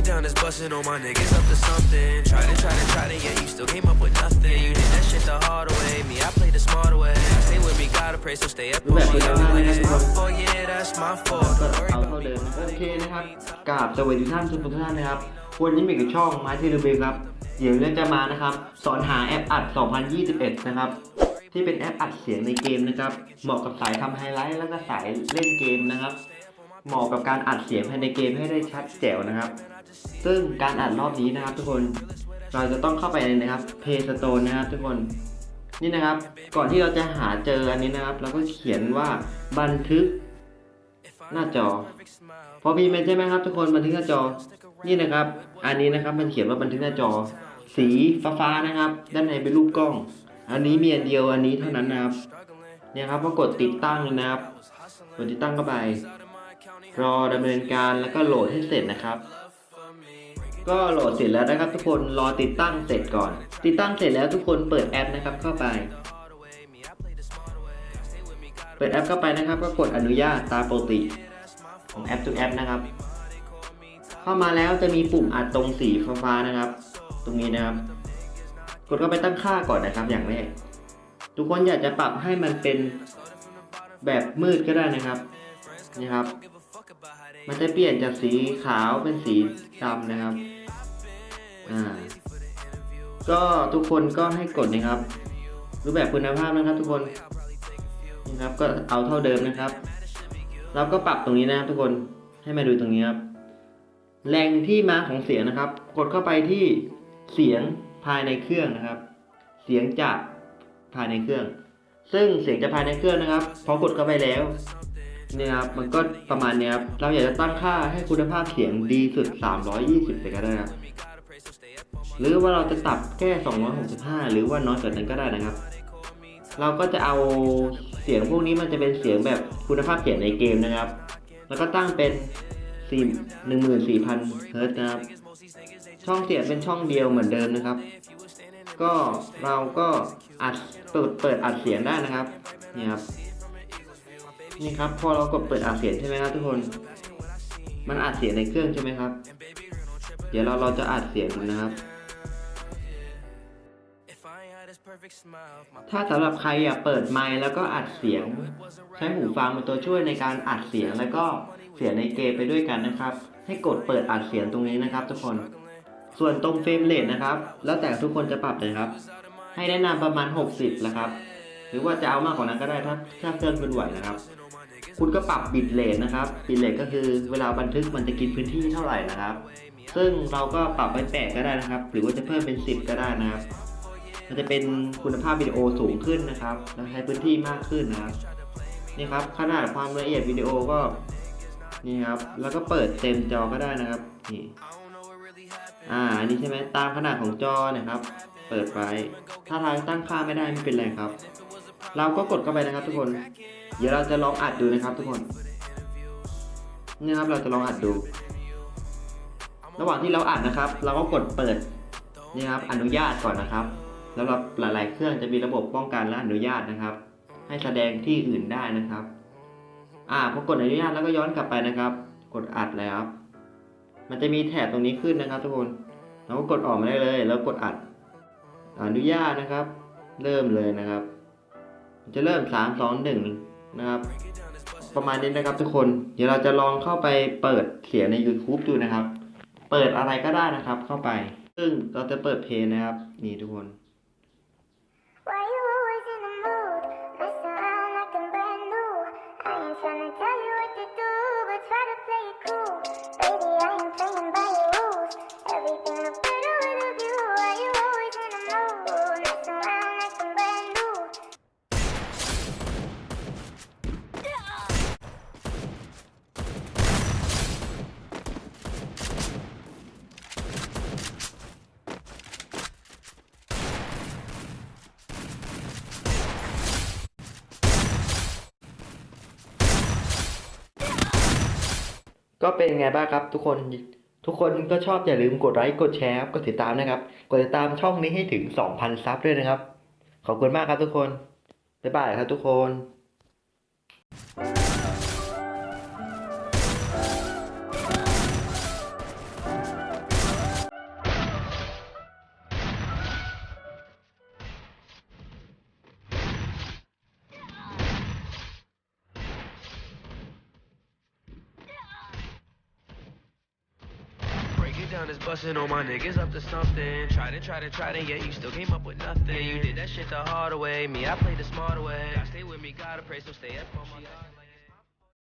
it down, it's busting on my niggas up to something. Try to, try to, try to, yeah, you still came up with nothing. You did that shit the harder way. Me, I played the smarter way. Stay with me, gotta pray, so stay up on me. Like that's my fault, yeah, that's my fault. ก็ Don't worry เอา about เท่า me. เดิมโอเคนะครับกราบสวัสดีท่านทุกท่านนะครับวันนี้มีกับช่องไม้ที่ระเบียงครับ เดี๋ยวเราจะมานะครับ สอนหาแอปอัด 2021 นะครับ ที่เป็นแอปอัดเสียงในเกมนะครับ เหมาะกับสายทำไฮไลท์แล้วก็สายเล่นเกมนะครับ เหมาะกับการอัดเสียงภายในเกมให้ได้ชัดแจ๋วนะครับ ซึ่งการอัดรอบนี้นะครับ ทุกคนเราจะต้องเข้าไปในนะครับ Play Store นะครับ ทุกคนนี่นะครับ ก่อนที่เราจะหาเจออันนี้นะครับ เราก็เขียนว่าบันทึกหน้าจอ พอพิมพ์เป็นใช่ไหมครับ ทุกคนบันทึกหน้าจอ นี่นะครับ อันนี้นะครับมันเขียนว่าบันทึกหน้าจอ สีฟ้าๆนะครับ ด้านในเป็นรูปกล้อง อันนี้มีอันเดียวอันนี้เท่านั้นนะครับ เนี่ยครับก็กดติดตั้งเลยนะครับ กดติดตั้งเข้าไป รอดำเนินการแล้วก็โหลดให้เสร็จนะครับ ก็โหลดเสร็จแล้วนะครับ ทุกคนรอติดตั้งเสร็จก่อน ติดตั้งเสร็จแล้วทุกคนเปิดแอปนะครับเข้าไป เปิดแอปเข้าไปนะครับ ก็กดอนุญาตตามปกติ ของแอปทุกแอปนะครับ เข้ามาแล้วจะมีปุ่มอัดตรงสีฟ้าๆนะครับ ตรงนี้นะครับ กดเข้าไปตั้งค่าก่อนนะครับ อย่างแรกทุกคนอยากจะปรับให้มันเป็นแบบมืดก็ได้นะครับ นี่ครับ มันจะเปลี่ยนจากสีขาวเป็นสีดำนะครับ อ่า ก็ทุกคนก็ให้กดนะครับ รูปแบบคุณภาพนะครับ ทุกคนนี่ครับ ก็เอาเท่าเดิมนะครับ เราก็ปรับตรงนี้นะครับ ทุกคนให้มาดูตรงนี้ครับแหล่งที่มาของเสียงนะครับ กดเข้าไปที่เสียงภายในเครื่องนะครับ เสียงจากภายในเครื่อง ซึ่งเสียงจากภายในเครื่องนะครับ พอกดเข้าไปแล้ว เนี่ยครับมันก็ประมาณเนี้ยครับเราอยากจะตั้งค่าให้คุณภาพเสียงดีสุด 320เลยก็ได้ครับหรือว่าเราจะตัดแค่ 265 หรือว่าน้อยกว่านั้นก็ได้นะครับ เราก็จะเอาเสียงพวกนี้มันจะเป็นเสียงแบบคุณภาพเสียงในเกมนะครับ แล้วก็ตั้งเป็น4 14,000เฮิร์ตนะครับ ช่องเสียงเป็นช่องเดียวเหมือนเดิมนะครับ ก็เราก็อัดเปิดเปิดอัดเสียงได้นะครับนี่ครับ นี่ครับพอเรากดเปิดอัดเสียงใช่ไหมครับทุกคน มันอัดเสียงในเครื่องใช่ไหมครับ เดี๋ยวเราเราจะอัดเสียงดูนะครับ ถ้าสำหรับใครอยากเปิดไมค์แล้วก็อัดเสียง ใช้หูฟังเป็นตัวช่วยในการอัดเสียงแล้วก็เสียงในเกมไปด้วยกันนะครับ ให้กดเปิดอัดเสียงตรงนี้นะครับ ทุกคน ส่วนตรงเฟรมเรทนะครับ แล้วแต่ทุกคนจะปรับเลยครับ ให้แนะนำประมาณ 60นะครับหรือว่าจะเอามากกว่านั้นก็ได้ถ้าถ้าเครื่องคุณไหวนะครับ คุณก็ปรับบิตเรทนะครับบิตเรทก็คือเวลาบันทึกมันจะกินพื้นที่เท่าไหร่นะครับ ซึ่งเราก็ปรับไปแปดก็ได้นะครับ หรือว่าจะเพิ่มเป็น 10 ก็ได้นะครับ มันจะเป็นคุณภาพวิดีโอสูงขึ้นนะครับและใช้พื้นที่มากขึ้นนะครับนี่ครับขนาดความละเอียดวิดีโอก็นี่ครับ แล้วก็เปิดเต็มจอก็ได้นะครับนี่อ่าอันนี้ใช่ไหมตามขนาดของจอนะครับ เปิดไว้ถ้าทางตั้งค่าไม่ได้ไม่เป็นไรครับ เราก็กดเข้าไปนะครับทุกคน เดี๋ยวเราจะลองอัดดูนะครับทุกคนนี่ครับเราจะลองอัดดู ระหว่างที่เราอัดนะครับ เราก็กดเปิดนี่ครับอนุญาตก่อนนะครับแล้วเราหลาย ๆ เครื่องจะมีระบบป้องกันและอนุญาตนะครับ ให้แสดงที่อื่นได้นะครับ อ่าพอกดอนุญาตแล้วก็ย้อนกลับไปนะครับ กดอัดเลยครับ มันจะมีแถบตรงนี้ขึ้นนะครับ ทุกคนเราก็กดออกมาได้เลย แล้วกดอัด อนุญาตนะครับ เริ่มเลยนะครับ จะเริ่ม 3 2 1 นะครับ ประมาณนี้นะครับทุกคน เดี๋ยวเราจะลองเข้าไปเปิดเสียงใน YouTube ดูนะครับ เปิดอะไรก็ได้นะครับเข้าไป ซึ่งเราจะเปิดเพลงนะครับ นี่ทุกคน ก็เป็นไงบ้างครับ ทุกคนทุกคนก็ชอบอย่าลืมกดไลค์กดแชร์กดติดตามนะครับ กดติดตามช่องนี้ให้ถึง 2,000 ซับด้วยนะครับ ขอบคุณมากครับทุกคน บ๊ายบายครับทุกคน honest, busting on my niggas up to something. Tried and tried and tried and yet you still came up with nothing. Yeah, You did that shit the harder way. Me, I played the smarter way. God stay with me, gotta pray, so stay up on my.